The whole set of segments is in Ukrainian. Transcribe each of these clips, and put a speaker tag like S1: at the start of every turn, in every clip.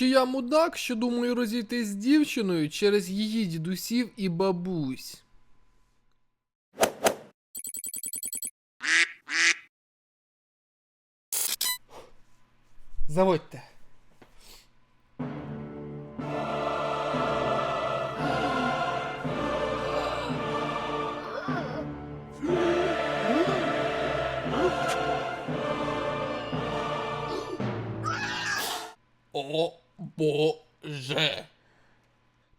S1: Чи я мудак, що думаю розійтись з дівчиною через її дідусів і бабусь? Заводьте. О Боже.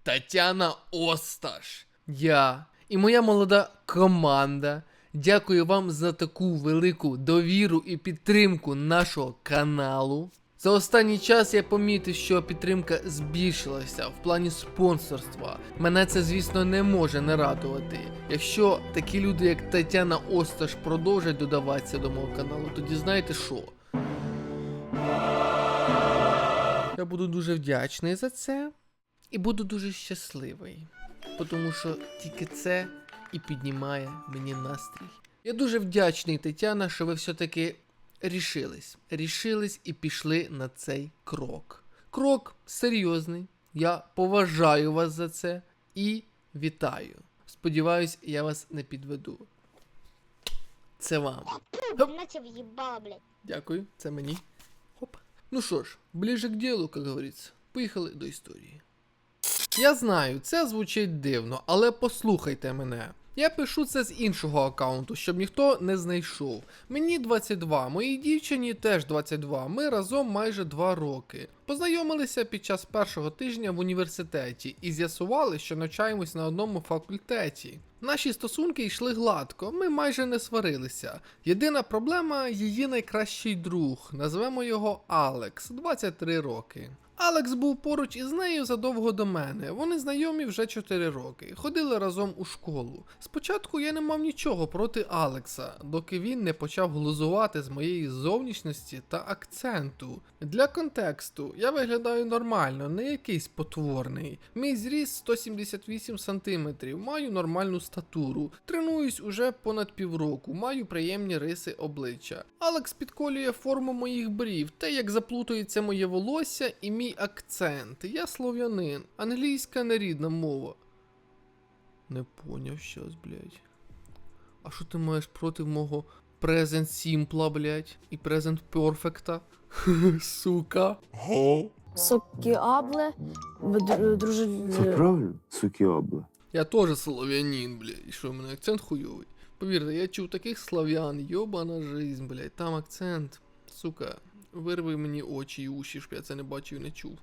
S1: Тетяна Осташ. Я і моя молода команда. Дякую вам за таку велику довіру і підтримку нашого каналу. За останній час я помітив, що підтримка збільшилася в плані спонсорства. Мене це, звісно, не може не радувати. Якщо такі люди, як Тетяна Осташ, продовжать додаватися до мого каналу, тоді знаєте що? Я буду дуже вдячний за це і буду дуже щасливий. Тому що тільки це і піднімає мені настрій. Я дуже вдячний, Тетяна, що ви все-таки рішились. Рішились і пішли на цей крок. Крок серйозний. Я поважаю вас за це і вітаю. Сподіваюсь, я вас не підведу. Це вам. Дякую, це мені. Ну що ж, ближе к ділу, як говориться. Поїхали до історії. Я знаю, це звучить дивно, але послухайте мене. Я пишу це з іншого аккаунту, щоб ніхто не знайшов. Мені 22, моїй дівчині теж 22. Ми разом майже 2 роки. Познайомилися під час першого тижня в університеті і з'ясували, що навчаємось на одному факультеті. Наші стосунки йшли гладко, ми майже не сварилися. Єдина проблема її найкращий друг, назвемо його Алекс, 23 роки. Алекс був поруч із нею задовго до мене. Вони знайомі вже 4 роки, ходили разом у школу. Спочатку я не мав нічого проти Алекса, доки він не почав глузувати з моєї зовнішності та акценту. Для контексту, я виглядаю нормально, не якийсь потворний. Мій зріст 178 см, маю нормальну статуру, тренуюсь уже понад півроку, маю приємні риси обличчя. Алекс підколює форму моїх брів, те, як заплутується моє волосся і мій акцент. Я слов'янин, англійська нерідна мова. Не поняв щас, блядь. А що ти маєш проти мого Present Simple, блядь, і Present Perfect? Сука.
S2: Сокіабле, друже...
S3: Це правильно? Сукіобла.
S1: Я теж слов'янин, блядь, і що в мене акцент хуйовий. Повірте, я чув таких слав'ян, йобана жизнь, блядь, там акцент. Сука, вирви мені очі і уші, щоб я це не бачив і не чув.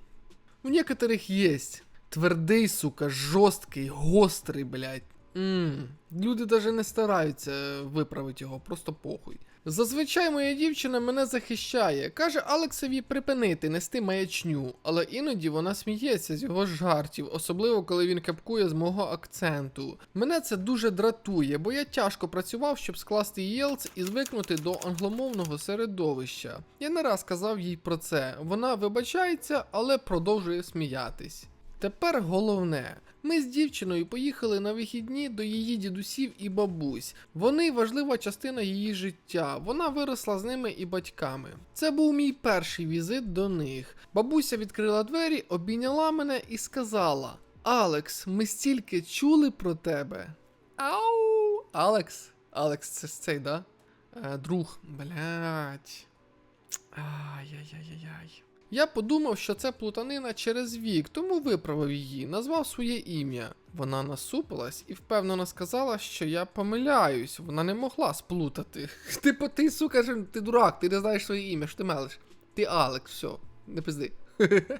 S1: У некоторих єсть. Твердий, сука, жорсткий, гострий, блядь. Ммм, люди навіть не стараються виправити його, просто похуй. Зазвичай моя дівчина мене захищає, каже Алексові припинити нести маячню, але іноді вона сміється з його жартів, особливо коли він капкує з мого акценту. Мене це дуже дратує, бо я тяжко працював, щоб скласти ЄЛЦ і звикнути до англомовного середовища. Я не раз казав їй про це. Вона вибачається, але продовжує сміятись. Тепер головне. Ми з дівчиною поїхали на вихідні до її дідусів і бабусь. Вони важлива частина її життя. Вона виросла з ними і батьками. Це був мій перший візит до них. Бабуся відкрила двері, обійняла мене і сказала: Алекс, ми стільки чули про тебе. Ау! Алекс? Алекс, це цей, да? Е, друг, блять. Ай-яй-яй-яй. Я подумав, що це плутанина через вік, тому виправив її, назвав своє ім'я. Вона насупилась і впевнено сказала, що я помиляюсь, вона не могла сплутати. Типу, ти, сука, ти дурак, ти не знаєш своє ім'я, що ти мелиш. Ти Алекс, все, не пизди.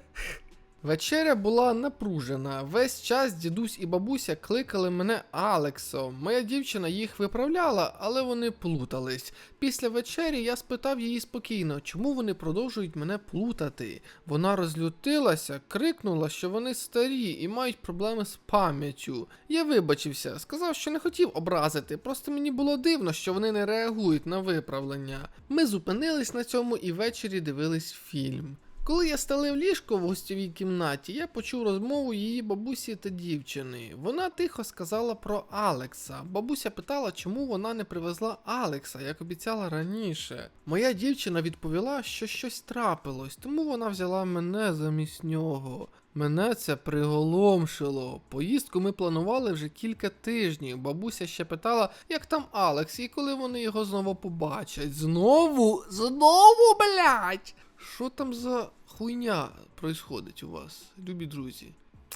S1: Вечеря була напружена. Весь час дідусь і бабуся кликали мене Алексом. Моя дівчина їх виправляла, але вони плутались. Після вечері я спитав її спокійно, чому вони продовжують мене плутати. Вона розлютилася, крикнула, що вони старі і мають проблеми з пам'яттю. Я вибачився, сказав, що не хотів образити, просто мені було дивно, що вони не реагують на виправлення. Ми зупинились на цьому і ввечері дивились фільм. Коли я стелив ліжко в гостьовій кімнаті, я почув розмову її бабусі та дівчини. Вона тихо сказала про Алекса. Бабуся питала, чому вона не привезла Алекса, як обіцяла раніше. Моя дівчина відповіла, що щось трапилось, тому вона взяла мене замість нього. Мене це приголомшило. Поїздку ми планували вже кілька тижнів. Бабуся ще питала, як там Алекс, і коли вони його знову побачать. Знову? Знову, блять! Що там за хуйня происходить у вас, любі друзі?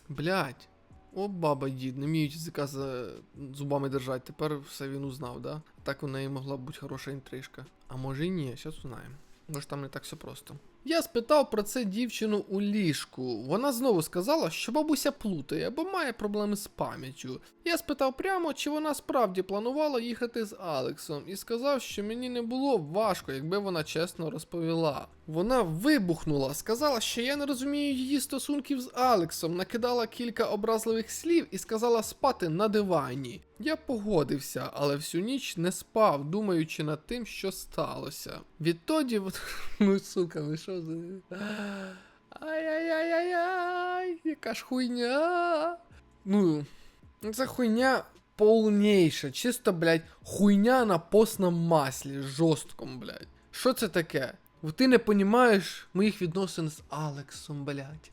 S1: Блять. О, баба дід, не вміють язика за зубами держати. Тепер все він узнав, да? Так у неї могла б бути хороша інтрижка. А може і ні, зараз узнаємо. Може там не так все просто. Я спитав про це дівчину у ліжку. Вона знову сказала, що бабуся плутає, бо має проблеми з пам'яттю. Я спитав прямо, чи вона справді планувала їхати з Алексом, і сказав, що мені не було важко, якби вона чесно розповіла. Вона вибухнула, сказала, що я не розумію її стосунків з Алексом, накидала кілька образливих слів і сказала спати на дивані. Я погодився, але всю ніч не спав, думаючи над тим, що сталося. Відтоді, ну сука, ну що за. Ай-яй-яй-яй-яй, яка ж хуйня. Ну, це хуйня повніша, чисто, блядь, хуйня на постному маслі, жорстком, блядь. Що це таке? Ти не понімаєш моїх відносин з Алексом, блядь.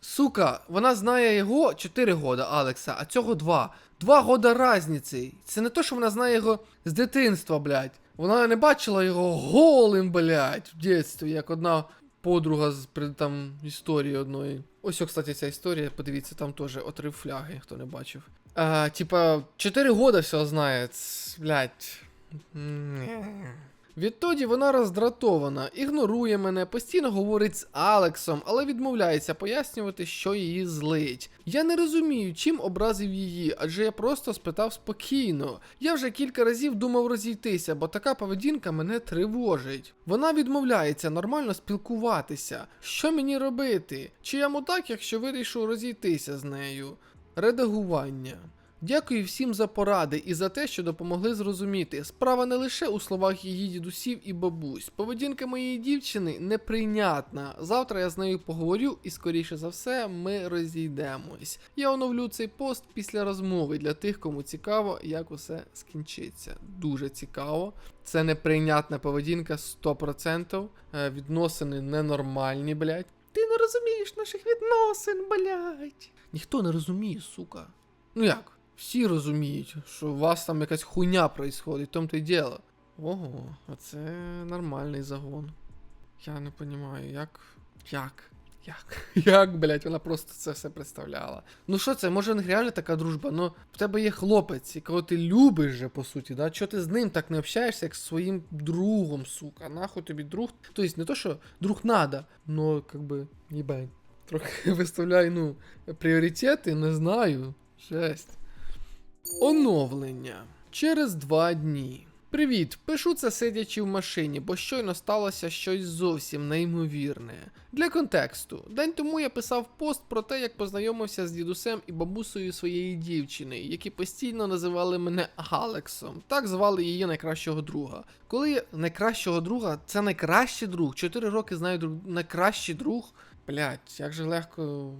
S1: Сука, вона знає його 4 года, Алекса, а цього 2. 2 года разниці. Це не то, що вона знає його з дитинства, блядь. Вона не бачила його голим, блядь, в дитинстві, як одна подруга з там історії одної. Ось, кстати, ця історія, подивіться, там теж отрив фляги, хто не бачив. А, типа, 4 года все знає, блядь. Відтоді вона роздратована, ігнорує мене, постійно говорить з Алексом, але відмовляється пояснювати, що її злить. Я не розумію, чим образив її, адже я просто спитав спокійно. Я вже кілька разів думав розійтися, бо така поведінка мене тривожить. Вона відмовляється нормально спілкуватися. Що мені робити? Чи я мудак, якщо вирішу розійтися з нею? Редагування. Дякую всім за поради і за те, що допомогли зрозуміти. Справа не лише у словах її дідусів і бабусь. Поведінка моєї дівчини неприйнятна. Завтра я з нею поговорю і, скоріше за все, ми розійдемось. Я оновлю цей пост після розмови для тих, кому цікаво, як усе скінчиться. Дуже цікаво. Це неприйнятна поведінка 100%. Е, Відносини ненормальні, блядь. Ти не розумієш наших відносин, блядь. Ніхто не розуміє, сука. Ну як? Всі розуміють, що у вас там якась хуйня происходить, в тому то й діло. Ого, оце нормальний загон. Я не розумію, як. Як? Як? Як, блять, вона просто це все представляла. Ну що це, може них реально така дружба? Ну, в тебе є хлопець, якого ти любиш же, по суті, да? Чого ти з ним так не общаєшся, як з своїм другом, сука? Нахуй тобі друг. Тобто не то, що друг надо, но как би, їбать. Трохи виставляй, ну, пріоритети, не знаю. Жесть. Оновлення. Через два дні. Привіт, пишу це сидячи в машині, бо щойно сталося щось зовсім неймовірне. Для контексту, день тому я писав пост про те, як познайомився з дідусем і бабусею своєї дівчини, які постійно називали мене Алексом. Так звали її найкращого друга. Коли найкращого друга, це найкращий друг. Чотири роки знаю друг, найкращий друг. Блять, як же легко,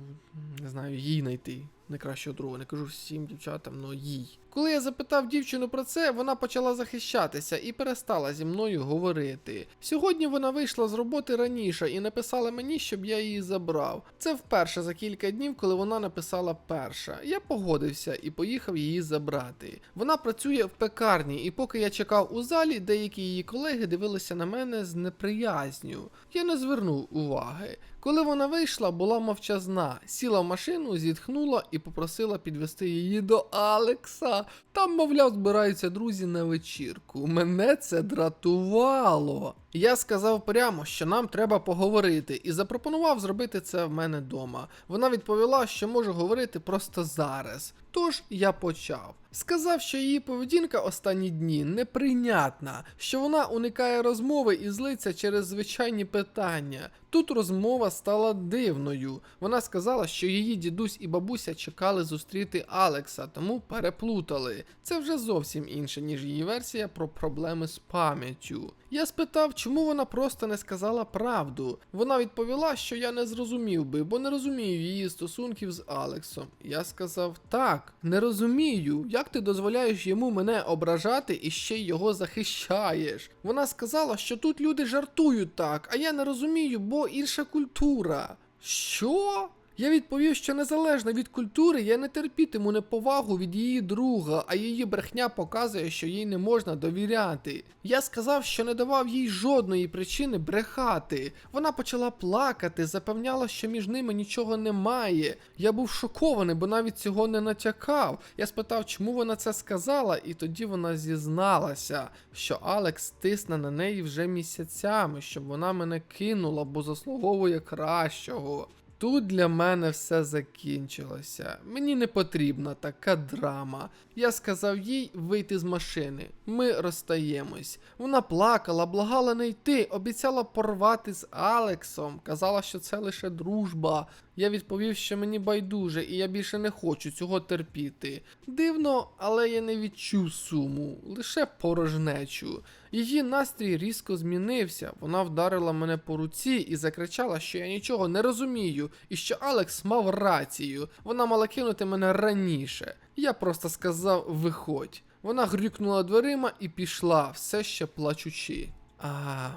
S1: не знаю, їй знайти найкращого друга. Не кажу всім дівчатам, но їй. Коли я запитав дівчину про це, вона почала захищатися і перестала зі мною говорити. Сьогодні вона вийшла з роботи раніше і написала мені, щоб я її забрав. Це вперше за кілька днів, коли вона написала перша. Я погодився і поїхав її забрати. Вона працює в пекарні, і поки я чекав у залі, деякі її колеги дивилися на мене з неприязню. Я не звернув уваги. Коли вона вийшла, була мовчазна, сіла в машину, зітхнула і попросила підвести її до Алекса. Там, мовляв, збираються друзі на вечірку. Мене це дратувало. Я сказав прямо, що нам треба поговорити, і запропонував зробити це в мене вдома. Вона відповіла, що можу говорити просто зараз. Тож я почав. Сказав, що її поведінка останні дні неприйнятна, що вона уникає розмови і злиться через звичайні питання. Тут розмова стала дивною. Вона сказала, що її дідусь і бабуся чекали зустріти Алекса, тому переплутали. Це вже зовсім інше, ніж її версія про проблеми з пам'яттю. Я спитав, чому вона просто не сказала правду. Вона відповіла, що я не зрозумів би, бо не розумію її стосунків з Алексом. Я сказав: так, не розумію. Як ти дозволяєш йому мене ображати і ще його захищаєш? Вона сказала, що тут люди жартують так, а я не розумію, бо інша культура. Що? Я відповів, що незалежно від культури я не терпітиму неповагу від її друга, а її брехня показує, що їй не можна довіряти. Я сказав, що не давав їй жодної причини брехати. Вона почала плакати, запевняла, що між ними нічого немає. Я був шокований, бо навіть цього не натякав. Я спитав, чому вона це сказала, і тоді вона зізналася, що Алекс тисне на неї вже місяцями, щоб вона мене кинула, бо заслуговує кращого. Тут для мене все закінчилося. Мені не потрібна така драма. Я сказав їй вийти з машини. Ми розстаємось. Вона плакала, благала не йти, обіцяла порвати з Алексом, казала, що це лише дружба. Я відповів, що мені байдуже, і я більше не хочу цього терпіти. Дивно, але я не відчув суму, лише порожнечу. Її настрій різко змінився. Вона вдарила мене по руці і закричала, що я нічого не розумію, і що Алекс мав рацію. Вона мала кинути мене раніше. Я просто сказав виходь. Вона грюкнула дверима і пішла, все ще плачучи. А,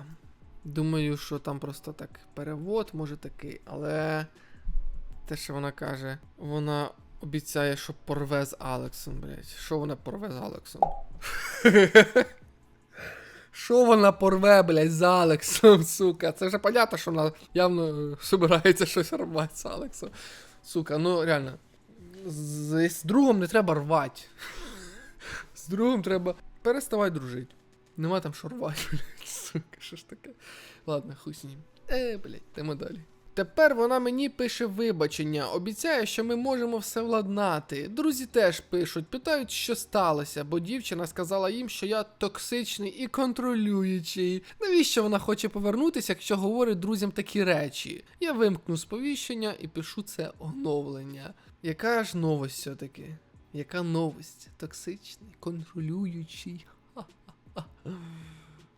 S1: думаю, що там просто так перевод, може такий, але те, що вона каже, вона обіцяє, що порве з Алексом, блять. Що вона порве з Алексом? Що вона порве, блядь, з Алексом, сука? Це вже понятно, що вона явно збирається щось рвати з Алексом. Сука, ну реально. З, з другом не треба рвати. З другом треба переставай дружити. Нема там що рвати, блядь, сука, що ж таке. Ладно, хуй з ним. Е, блядь, йдемо далі. Тепер вона мені пише вибачення, обіцяє, що ми можемо все владнати. Друзі теж пишуть, питають, що сталося, бо дівчина сказала їм, що я токсичний і контролюючий. Навіщо вона хоче повернутися, якщо говорить друзям такі речі? Я вимкну сповіщення і пишу це оновлення. Яка ж новость все-таки? Яка новость? Токсичний, контролюючий.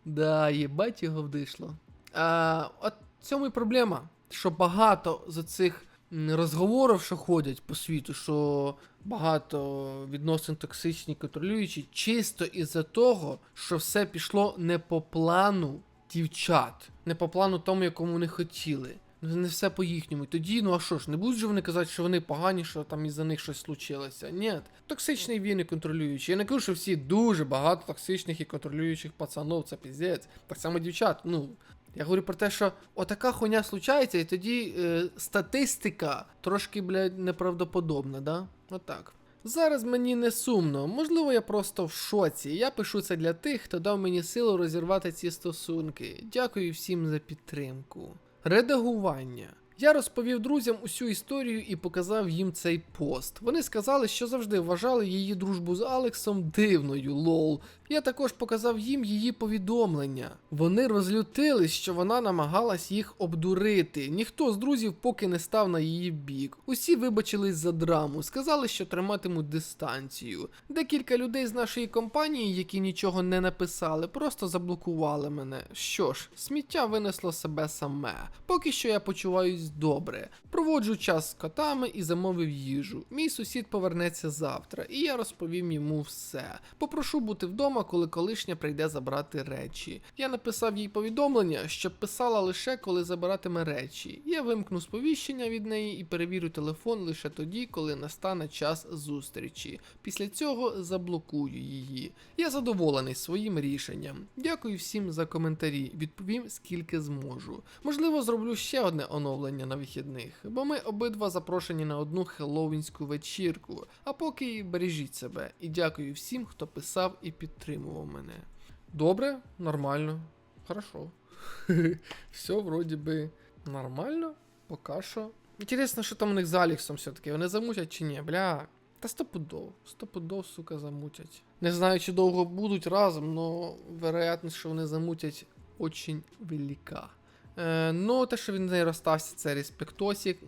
S1: Да, їбать його вдишло. А, от цьому і проблема, що багато з цих розговорів, що ходять по світу, що багато відносин токсичні, контролюючі, чисто із-за того, що все пішло не по плану дівчат, не по плану тому, якому вони хотіли. Ну, Не все по їхньому. Тоді, ну а що ж, не будуть же вони казати, що вони погані, що там із-за них щось случилося. Ні, токсичний він і контролюючий. Я не кажу, що всі дуже багато токсичних і контролюючих пацанов, це піздець. Так само дівчат, ну. Я говорю про те, що отака хуйня случається, і тоді е, статистика трошки, блядь, неправдоподобна, да? Отак. Зараз мені не сумно, можливо, я просто в шоці. Я пишу це для тих, хто дав мені силу розірвати ці стосунки. Дякую всім за підтримку. Редагування. Я розповів друзям усю історію і показав їм цей пост. Вони сказали, що завжди вважали її дружбу з Алексом дивною, лол. Я також показав їм її повідомлення. Вони розлютились, що вона намагалась їх обдурити. Ніхто з друзів поки не став на її бік. Усі вибачились за драму, сказали, що триматимуть дистанцію. Декілька людей з нашої компанії, які нічого не написали, просто заблокували мене. Що ж, сміття винесло себе саме. Поки що я почуваюсь добре. Проводжу час з котами і замовив їжу. Мій сусід повернеться завтра, і я розповім йому все. Попрошу бути вдома, коли колишня прийде забрати речі. Я написав їй повідомлення, щоб писала лише коли забиратиме речі. Я вимкну сповіщення від неї і перевірю телефон лише тоді, коли настане час зустрічі. Після цього заблокую її. Я задоволений своїм рішенням. Дякую всім за коментарі. Відповім скільки зможу. Можливо, зроблю ще одне оновлення на вихідних, бо ми обидва запрошені на одну хеллоуінську вечірку. А поки бережіть себе і дякую всім, хто писав і підтримував мене. Добре, нормально, хорошо. Все вроді би нормально, поки що. Інтересно, що там у них з Аліксом все-таки. Вони замутять чи ні, бля. Та стопудов, стопудов, сука, замутять. Не знаю, чи довго будуть разом, но вероятність, що вони замутять, очень велика. Е, ну, те, що він з нею розстався, це респектосік.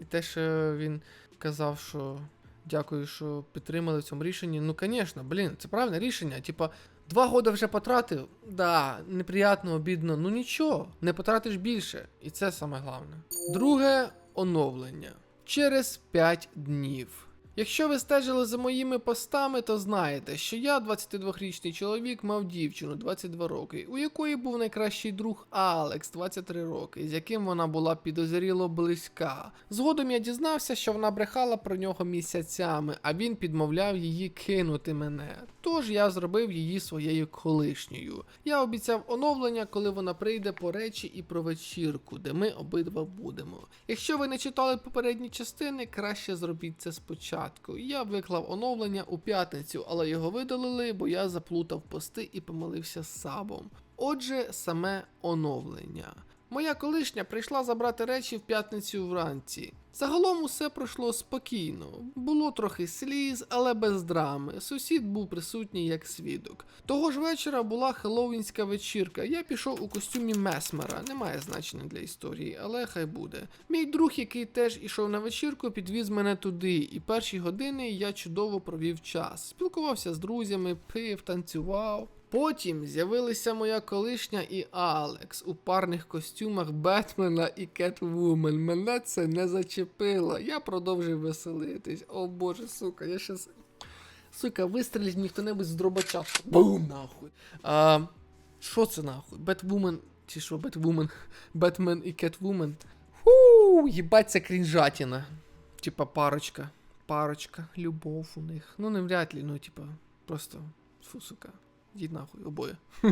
S1: І те, що він казав, що дякую, що підтримали в цьому рішенні. Ну, звісно, блін, це правильне рішення. Типа, Два года вже потратив? Да, неприятно, обідно. Ну нічого, не потратиш більше. І це саме головне. Друге оновлення. Через 5 днів. Якщо ви стежили за моїми постами, то знаєте, що я, 22-річний чоловік, мав дівчину 22 роки, у якої був найкращий друг Алекс, 23 роки, з яким вона була підозріло близька. Згодом я дізнався, що вона брехала про нього місяцями, а він підмовляв її кинути мене. Тож я зробив її своєю колишньою. Я обіцяв оновлення, коли вона прийде по речі і про вечірку, де ми обидва будемо. Якщо ви не читали попередні частини, краще зробіть це спочатку. Я виклав оновлення у п'ятницю, але його видалили, бо я заплутав пости і помилився з сабом. Отже, саме оновлення. Моя колишня прийшла забрати речі в п'ятницю вранці. Загалом усе пройшло спокійно. Було трохи сліз, але без драми. Сусід був присутній як свідок. Того ж вечора була хеллоуінська вечірка. Я пішов у костюмі Месмера. Немає значення для історії, але хай буде. Мій друг, який теж ішов на вечірку, підвіз мене туди, і перші години я чудово провів час. Спілкувався з друзями, пив, танцював. Потім з'явилися моя колишня і Алекс у парних костюмах Бетмена і Кетвумен. Мене це не зачепило. Я продовжив веселитись. О боже, сука, я щас. Сука, вистрілить мені хто-небудь з дробача. Бум, нахуй. А, що це нахуй? Бетвумен. Чи що, Бетвумен? Бетмен і Кетвумен. Фу, їбать, крінжатіна. Типа парочка. Парочка, любов у них. Ну, не вряд ли, ну, типа, просто. Фу, сука. Йдіть нахуй, обоє.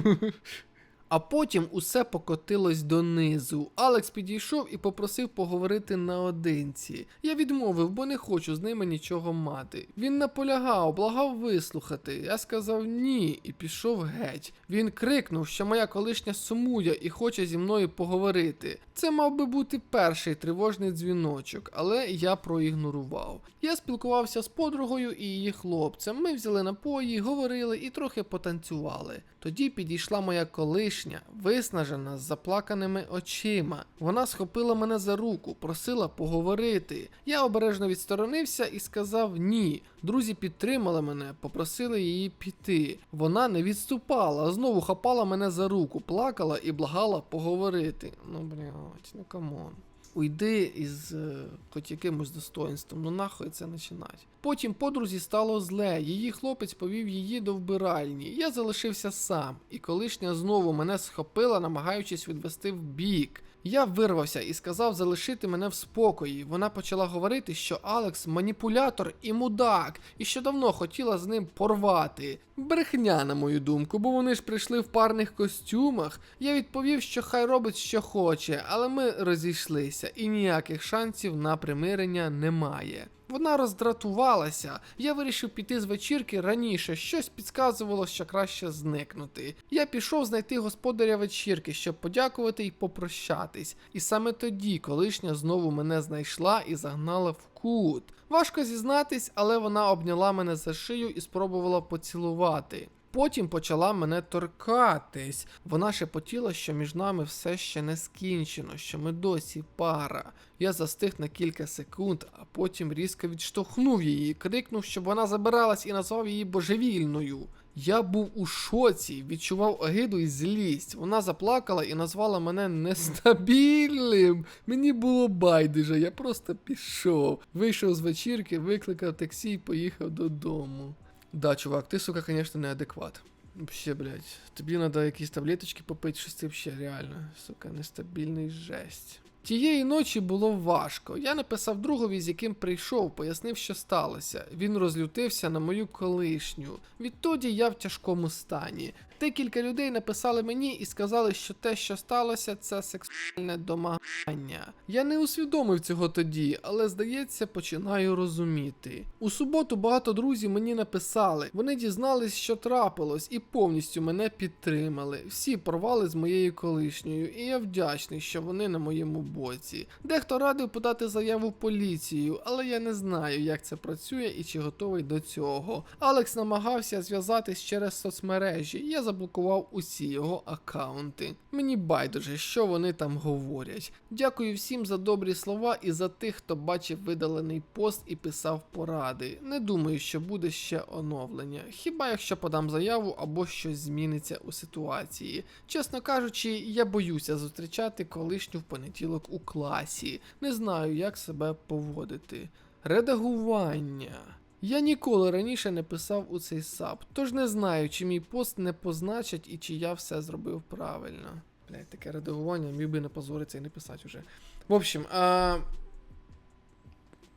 S1: А потім усе покотилось донизу. Алекс підійшов і попросив поговорити наодинці. Я відмовив, бо не хочу з ними нічого мати. Він наполягав, благав вислухати. Я сказав ні і пішов геть. Він крикнув, що моя колишня сумує і хоче зі мною поговорити. Це мав би бути перший тривожний дзвіночок, але я проігнорував. Я спілкувався з подругою і її хлопцем. Ми взяли напої, говорили і трохи потанцювали. Тоді підійшла моя колишня, виснажена з заплаканими очима. Вона схопила мене за руку, просила поговорити. Я обережно відсторонився і сказав ні. Друзі підтримали мене, попросили її піти. Вона не відступала, знову хапала мене за руку, плакала і благала поговорити. Ну блядь, ну камон. Уйди із е, хоч якимось достоинством, ну нахуй це починать. Потім подрузі стало зле, її хлопець повів її до вбиральні. Я залишився сам, і колишня знову мене схопила, намагаючись відвести в бік. Я вирвався і сказав залишити мене в спокої. Вона почала говорити, що Алекс маніпулятор і мудак, і що давно хотіла з ним порвати. Брехня, на мою думку, бо вони ж прийшли в парних костюмах. Я відповів, що хай робить, що хоче, але ми розійшлися, і ніяких шансів на примирення немає. Вона роздратувалася. Я вирішив піти з вечірки раніше. Щось підказувало, що краще зникнути. Я пішов знайти господаря вечірки, щоб подякувати і попрощатись. І саме тоді колишня знову мене знайшла і загнала в кут. Важко зізнатись, але вона обняла мене за шию і спробувала поцілувати. Потім почала мене торкатись. Вона шепотіла, що між нами все ще не скінчено, що ми досі пара. Я застиг на кілька секунд, а потім різко відштовхнув її, крикнув, щоб вона забиралась і назвав її божевільною. Я був у шоці, відчував огиду і злість. Вона заплакала і назвала мене нестабільним. Мені було байдуже, я просто пішов. Вийшов з вечірки, викликав таксі і поїхав додому. Да, чувак, ты, сука, конечно, неадекват. Вообще, блядь, тобі надо якісь таблеточки попити, щось ти вообще реально, сука, нестабільний жесть. Тієї ночі було важко. Я написав другові, з яким прийшов, пояснив, що сталося. Він розлютився на мою колишню. Відтоді я в тяжкому стані. Декілька людей написали мені і сказали, що те, що сталося, це сексуальне домагання. Я не усвідомив цього тоді, але здається, починаю розуміти. У суботу багато друзів мені написали. Вони дізнались, що трапилось, і повністю мене підтримали. Всі порвали з моєю колишньою, і я вдячний, що вони на моєму боці. Дехто радив подати заяву в поліцію, але я не знаю, як це працює і чи готовий до цього. Алекс намагався зв'язатись через соцмережі. Я заблокував усі його аккаунти. Мені байдуже, що вони там говорять. Дякую всім за добрі слова і за тих, хто бачив видалений пост і писав поради. Не думаю, що буде ще оновлення. Хіба якщо подам заяву або щось зміниться у ситуації. Чесно кажучи, я боюся зустрічати колишню в понеділок у класі. Не знаю, як себе поводити. Редагування. Я ніколи раніше не писав у цей саб, тож не знаю, чи мій пост не позначать і чи я все зробив правильно. Блять, таке редагування, міг би не позоритися і не писати вже. В общем, а...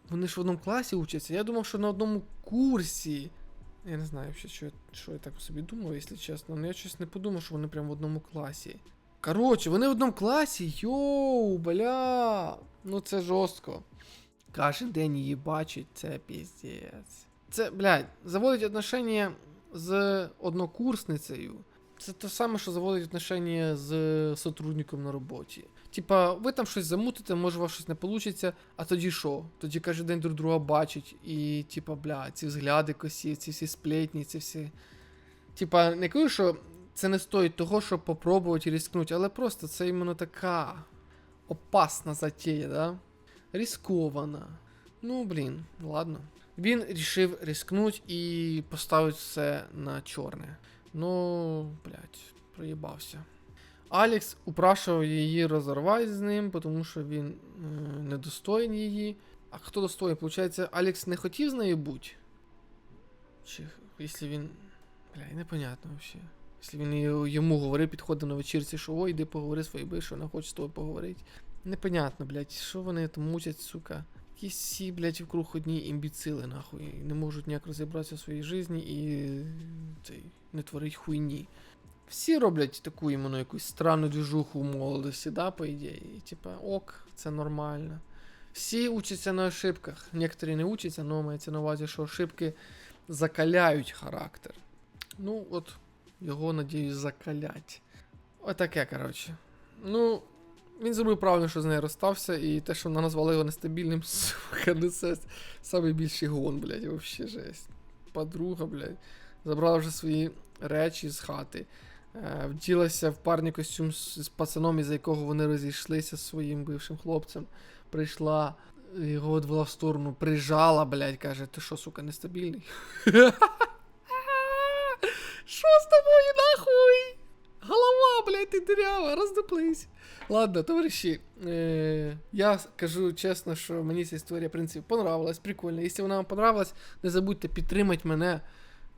S1: вони ж в одному класі учаться. Я думав, що на одному курсі. Я не знаю, що, що, я- так собі думав, якщо чесно. але я щось не подумав, що вони прямо в одному класі. Коротше, вони в одному класі. Йоу, бля. Ну це жорстко. Кожен день її бачить, це піздець. Це, блядь, заводить отношення з однокурсницею. Це те саме, що заводить отношення з сотрудником на роботі. Типа, ви там щось замутите, може у вас щось не вийде, а тоді що? Тоді кожен день друг друга бачить, і, типа, бля, ці взгляди косі, ці всі сплетні, ці всі. Типа, не кажу, що це не стоїть того, щоб попробувати і ризикнути, але просто це іменно така опасна затея, да? Рискована. Ну, блін, ладно. Він рішив рискнуть і поставити все на чорне. Ну, блядь, проїбався. Алекс упрашував її розорвати з ним, тому що він е, недостоїн її. А хто достоїн? Получається, Алекс не хотів з нею бути? Чи якщо він. Бля, непонятно взагалі. Якщо він йому говорив, підходив на вечірці, що ой, іди поговори з своєю бившою, вона хоче з тобою поговорити. Непонятно, блядь, що вони там мучать, сука. Якісь всі, блядь, вкруг одні імбіцили, нахуй. Не можуть ніяк розібратися в своїй житті і цей, не творить хуйні. Всі роблять таку іменно якусь странну двіжуху в молодості, да, по ідеї. І, Типа, ок, це нормально. Всі учаться на ошибках. Некоторі не учаться, але мається на увазі, що ошибки закаляють характер. Ну, от, його, надіюсь, закалять. Отаке, коротше. Ну, він зробив правильно, що з нею розстався, і те, що вона назвала його нестабільним, сука, ну це самий більший гон, блядь, вообще жесть. Подруга, блядь, забрала вже свої речі з хати. Е, вділася в парний костюм з, пацаном, із якого вони розійшлися з своїм бившим хлопцем. Прийшла, його одвела в сторону, прижала, блядь, каже, ти що, сука, нестабільний? Що з тобою нахуй? Голова, блядь, ти дырява, роздуплись. Ладно, товариші, е, я кажу чесно, що мені ця історія, в принципі, понравилась, прикольно. Якщо вона вам понравилась, не забудьте підтримати мене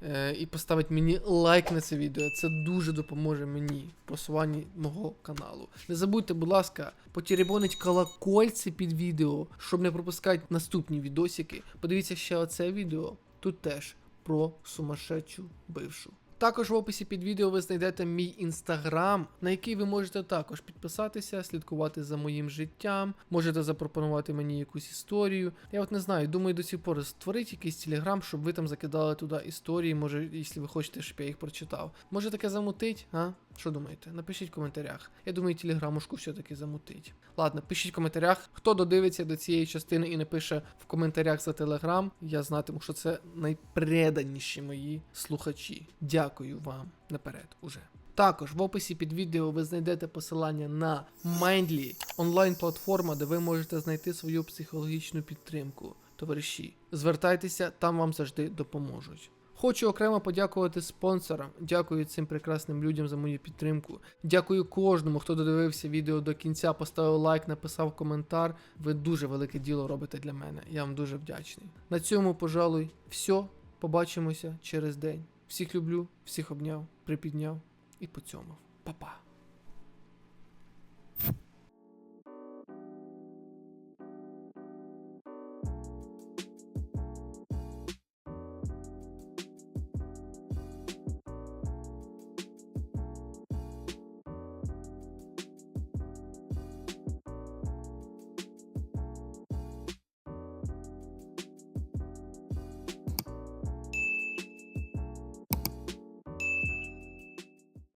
S1: е, і поставити мені лайк на це відео. Це дуже допоможе мені в просуванні мого каналу. Не забудьте, будь ласка, потеребонить колокольці під відео, щоб не пропускати наступні відосики. Подивіться ще оце відео. Тут теж про сумасшедшу бившу. Також в описі під відео ви знайдете мій інстаграм, на який ви можете також підписатися, слідкувати за моїм життям, можете запропонувати мені якусь історію. Я от не знаю, думаю, до сих пор створити якийсь телеграм, щоб ви там закидали туди історії, може, якщо ви хочете, щоб я їх прочитав. Може таке замутить, а? Що думаєте? Напишіть в коментарях. Я думаю, телеграмушку все-таки замутить. Ладно, пишіть в коментарях, хто додивиться до цієї частини і не пише в коментарях за телеграм. Я знатиму, що це найпреданіші мої слухачі. Дякую вам наперед уже. Також в описі під відео ви знайдете посилання на Mindly, онлайн-платформа, де ви можете знайти свою психологічну підтримку. Товариші, звертайтеся, там вам завжди допоможуть. Хочу окремо подякувати спонсорам. Дякую цим прекрасним людям за мою підтримку. Дякую кожному, хто додивився відео до кінця, поставив лайк, написав коментар. Ви дуже велике діло робите для мене. Я вам дуже вдячний. На цьому, пожалуй, все. Побачимося через день. Всіх люблю, всіх обняв, припідняв і поцьомав. Па-па.